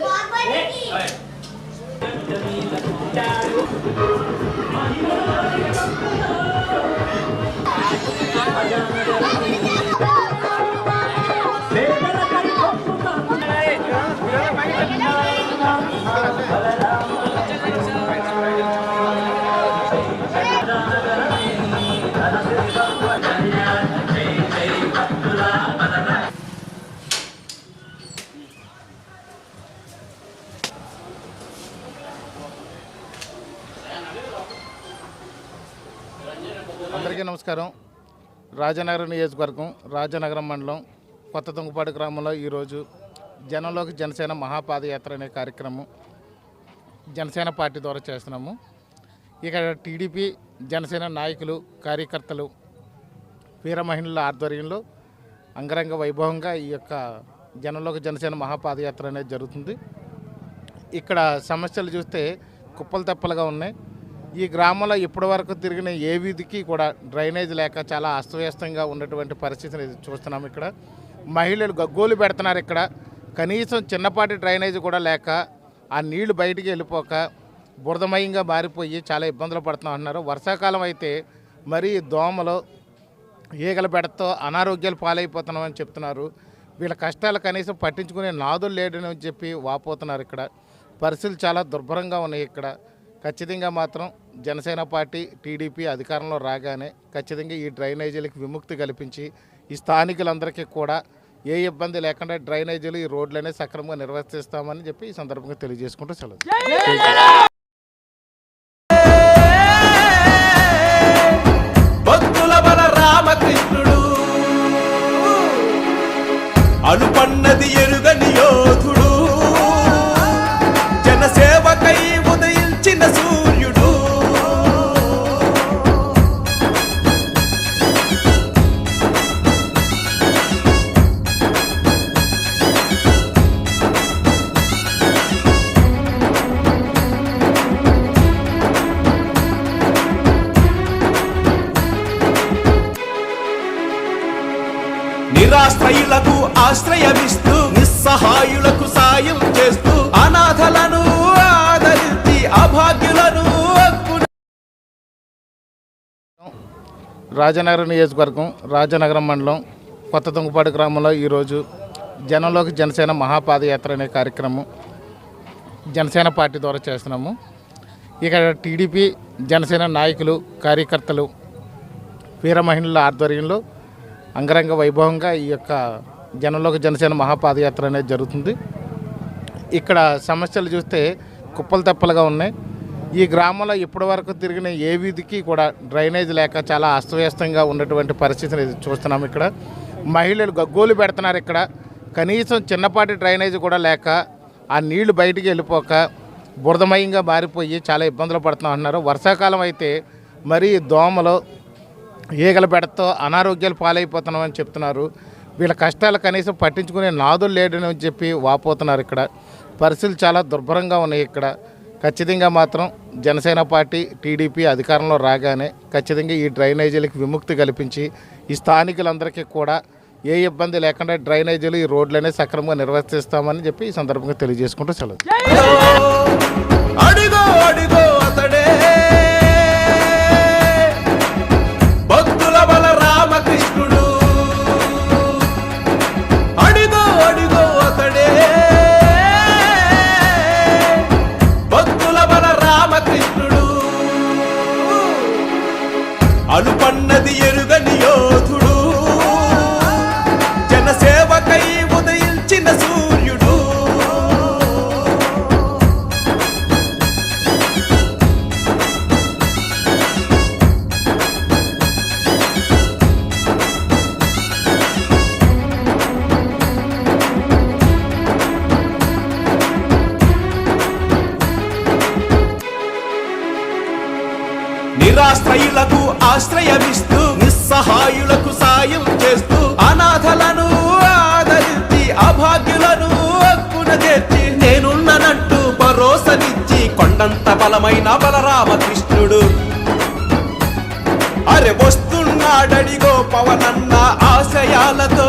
Buat apa lagi? అందరికీ నమస్కారం. రాజనగరం నియోజకవర్గం రాజనగరం మండలం కొత్త తుంగపాడు గ్రామంలో ఈరోజు జనంలోకి జనసేన మహాపాదయాత్ర అనే కార్యక్రమం జనసేన పార్టీ ద్వారా చేస్తున్నాము. ఇక్కడ టీడీపీ జనసేన నాయకులు కార్యకర్తలు వీర మహిళల ఆధ్వర్యంలో అంగరంగ వైభవంగా ఈ యొక్క జనంలోకి జనసేన మహాపాదయాత్ర అనేది జరుగుతుంది. ఇక్కడ సమస్యలు చూస్తే కుప్పలు తెప్పలుగా ఉన్నాయి. ఈ గ్రామంలో ఇప్పటి వరకు తిరిగిన ఏ వీధికి కూడా డ్రైనేజ్ లేక చాలా అస్తవ్యస్తంగా ఉన్నటువంటి పరిస్థితిని చూస్తున్నాం ఇక్కడ. మహిళలు గగ్గోలు పెడుతున్నారు ఇక్కడ. కనీసం చిన్నపాటి డ్రైనేజ్ కూడా లేక ఆ నీళ్ళు బయటికి వెళ్ళిపోక బురదమయంగా మారిపోయి చాలా ఇబ్బందులు పడుతున్నాం అన్నారు. వర్షాకాలం అయితే మరీ దోమలు ఈగల బెడతో అనారోగ్యాలు పాలైపోతున్నామని చెప్తున్నారు. వీళ్ళ కష్టాలు కనీసం పట్టించుకునే నాదులు లేడని చెప్పి వాపోతున్నారు ఇక్కడ. పరిస్థితులు చాలా దుర్భరంగా ఉన్నాయి ఇక్కడ. ఖచ్చితంగా మాత్రం జనసేన పార్టీ టీడీపీ అధికారంలో రాగానే ఖచ్చితంగా ఈ డ్రైనేజీలకు విముక్తి కల్పించి ఈ స్థానికులందరికీ కూడా ఏ ఇబ్బంది లేకుండా డ్రైనేజీలు ఈ రోడ్లనే సక్రమంగా నిర్వర్తిస్తామని చెప్పి ఈ సందర్భంగా తెలియజేసుకుంటూ సెలవు భక్తుల నిరాశ్రయులకు ఆశ్రయమిస్తూ నిస్సహాయులకు సాయం చేస్తూ రాజనగరం నియోజకవర్గం రాజనగరం మండలం కొత్త తుంగపాడు గ్రామంలో ఈరోజు జనంలోకి జనసేన మహాపాదయాత్ర అనే కార్యక్రమం జనసేన పార్టీ ద్వారా చేస్తున్నాము. ఇక్కడ టీడీపీ జనసేన నాయకులు కార్యకర్తలు వీర మహిళల ఆధ్వర్యంలో అంగరంగ వైభవంగా ఈ యొక్క జనంలోకి జనసేన మహాపాదయాత్ర అనేది జరుగుతుంది. ఇక్కడ సమస్యలు చూస్తే కుప్పలు తెప్పలుగా ఉన్నాయి. ఈ గ్రామంలో ఇప్పటివరకు తిరిగిన ఏ వీధికి కూడా డ్రైనేజ్ లేక చాలా అస్తవ్యస్తంగా ఉన్నటువంటి పరిస్థితిని చూస్తున్నాం ఇక్కడ. మహిళలు గగ్గోలు పెడుతున్నారు ఇక్కడ. కనీసం చిన్నపాటి డ్రైనేజ్ కూడా లేక ఆ నీళ్ళు బయటికి వెళ్ళిపోక బురదమయంగా మారిపోయి చాలా ఇబ్బందులు పడుతున్నాం అన్నారు వర్షాకాలం అయితే మరీ దోమలు ఈగల బెడతో అనారోగ్యాలు పాలైపోతున్నామని చెప్తున్నారు. వీళ్ళ కష్టాలు కనీసం పట్టించుకునే నాదులు లేడని చెప్పి వాపోతున్నారు ఇక్కడ. పరిస్థితులు చాలా దుర్భరంగా ఉన్నాయి ఇక్కడ. ఖచ్చితంగా మాత్రం జనసేన పార్టీ టీడీపీ అధికారంలో రాగానే ఖచ్చితంగా ఈ డ్రైనేజీలకు విముక్తి కల్పించి ఈ స్థానికులందరికీ కూడా ఏ ఇబ్బంది లేకుండా డ్రైనేజీలు ఈ రోడ్లనే సక్రమంగా నిర్వర్తిస్తామని చెప్పి ఈ సందర్భంగా తెలియజేసుకుంటూ సెలవు. నిరాశ్రయులకు ఆశ్రయమిస్తూ నిస్సహాయులకు సాయం చేస్తూ అనాథలను ఆదరించి అభాగ్యులను హక్కున చేర్చి నేనున్ననంటూ భరోసనిచ్చి కొండంత బలమైన బలరామకృష్ణుడు. అరే వస్తున్నాడడిగో పవనన్న ఆశయాలతో